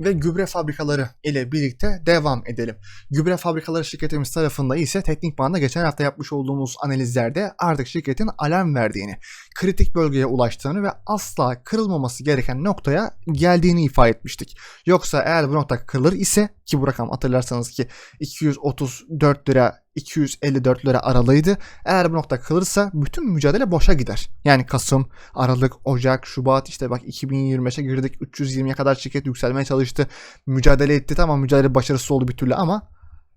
Ve gübre fabrikaları ile birlikte devam edelim. Gübre fabrikaları şirketimiz tarafında ise teknik banda geçen hafta yapmış olduğumuz analizlerde artık şirketin alarm verdiğini, kritik bölgeye ulaştığını ve asla kırılmaması gereken noktaya geldiğini ifade etmiştik. Yoksa eğer bu nokta kırılır ise ki bu rakam hatırlarsanız ki 234 lira 254 lira aralığıydı. Eğer bu nokta kırılırsa bütün mücadele boşa gider. Yani Kasım, Aralık, Ocak, Şubat işte bak 2025'e girdik 320'ye kadar şirket yükselmeye çalıştı. Mücadele etti tamam mücadele başarısız oldu bir türlü ama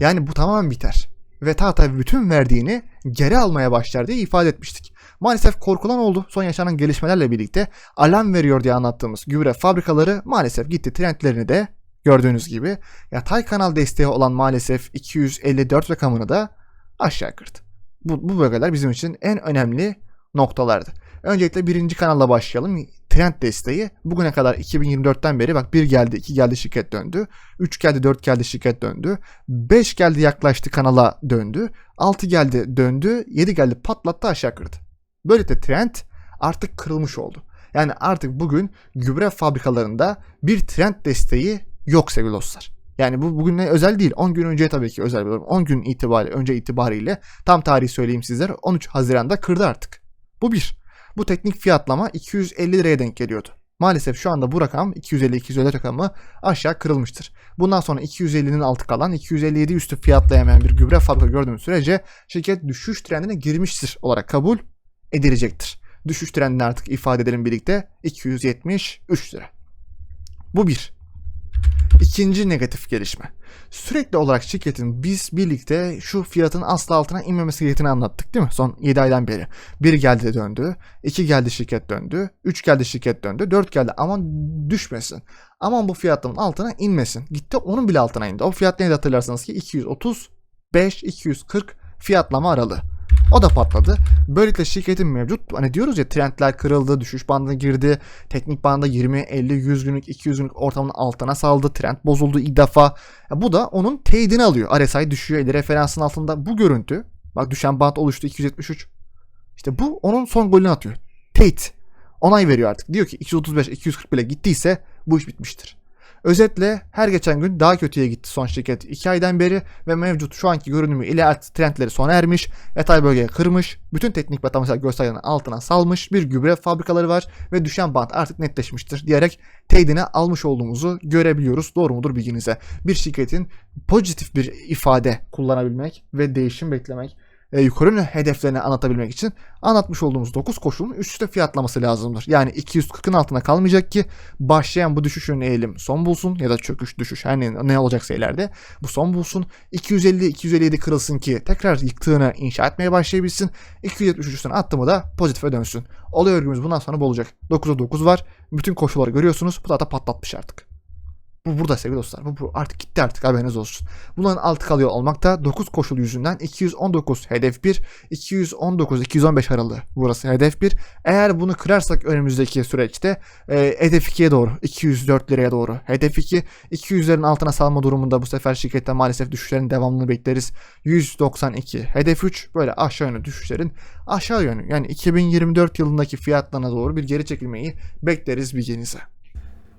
yani bu tamamen biter. Ve Tata bütün verdiğini geri almaya başlar diye ifade etmiştik. Maalesef korkulan oldu. Son yaşanan gelişmelerle birlikte alarm veriyor diye anlattığımız gübre fabrikaları maalesef gitti trendlerini de gördüğünüz gibi yatay kanal desteği olan maalesef 254 rakamını da aşağı kırdı. Bu, bu bölgeler bizim için en önemli noktalardı. Öncelikle birinci kanalla başlayalım. Trend desteği bugüne kadar 2024'ten beri bak 1 geldi, 2 geldi şirket döndü. 3 geldi, 4 geldi şirket döndü. 5 geldi yaklaştı kanala döndü. 6 geldi döndü. 7 geldi patlattı aşağı kırdı. Böylelikle trend artık kırılmış oldu. Yani artık bugün gübre fabrikalarında bir trend desteği yok sevgili dostlar. Yani bu bugüne özel değil. 10 gün önce tabii ki özel bir durum. 10 gün itibariyle, önce itibariyle tam tarihi söyleyeyim sizlere. 13 Haziran'da kırdı artık. Bu bir. Bu teknik fiyatlama 250 liraya denk geliyordu. Maalesef şu anda bu rakam 250-250 rakamı aşağı kırılmıştır. Bundan sonra 250'nin altı kalan 257 üstü fiyatlayamayan bir gübre fabrika gördüğümüz sürece şirket düşüş trendine girmiştir olarak kabul edilecektir. Düşüş trendini artık ifade edelim birlikte 273 lira. Bu bir. İkinci negatif gelişme. Sürekli olarak şirketin biz birlikte şu fiyatın asla altına inmemesi gerektiğini anlattık değil mi? Son 7 aydan beri. 1 geldi döndü, 2 geldi şirket döndü, 3 geldi şirket döndü, 4 geldi aman düşmesin. Aman bu fiyatın altına inmesin. Gitti onun bile altına indi. O fiyat neydi hatırlarsanız ki 235, 240 fiyatlama aralığı. O da patladı. Böylelikle şirketin mevcut hani diyoruz ya trendler kırıldı, düşüş bandına girdi. Teknik banda 20, 50, 100 günlük, 200 günlük ortamın altına saldı. Trend bozuldu ilk defa. Bu da onun teyidini alıyor. RSI düşüyor, 50 referansın altında. Bu görüntü bak düşen band oluştu 273. İşte bu onun son golünü atıyor. Teyit. Onay veriyor artık. Diyor ki 235, 240 bile gittiyse bu iş bitmiştir. Özetle her geçen gün daha kötüye gitti son şirket 2 aydan beri ve mevcut şu anki görünümü ile trendleri sona ermiş, yatay bölgeye kırmış, bütün teknik matematiksel göstergenin altına salmış bir gübre fabrikaları var ve düşen bant artık netleşmiştir diyerek teyidine almış olduğumuzu görebiliyoruz. Doğru mudur bilginize? Bir şirketin pozitif bir ifade kullanabilmek ve değişim beklemek e, yukarı hedeflerini anlatabilmek için anlatmış olduğumuz 9 koşulun üst fiyatlaması lazımdır. Yani 240'ın altına kalmayacak ki başlayan bu düşüş yönlü eğilim son bulsun ya da çöküş düşüş her ne, ne olacaksa ileride bu son bulsun. 250-257 kırılsın ki tekrar yıktığını inşa etmeye başlayabilsin. 273 üstüne attı mı da pozitife dönsün. Olay örgümüz bundan sonra bu olacak. 9'a 9 var. Bütün koşulları görüyorsunuz. Bu da patlatmış artık. Bu burada sevgili dostlar. Bu, bu artık gitti artık haberiniz olsun. Bunların altı kalıyor olmakta 9 koşul yüzünden 219 hedef 1, 219 215 aralığı burası hedef 1. Eğer bunu kırarsak önümüzdeki süreçte e, hedef 2'ye doğru 204 liraya doğru hedef 2 200'lerin altına salma durumunda bu sefer şirkette maalesef düşüşlerin devamını bekleriz. 192 hedef 3 böyle aşağı yönlü düşüşlerin aşağı yönlü yani 2024 yılındaki fiyatlarına doğru bir geri çekilmeyi bekleriz bilginize.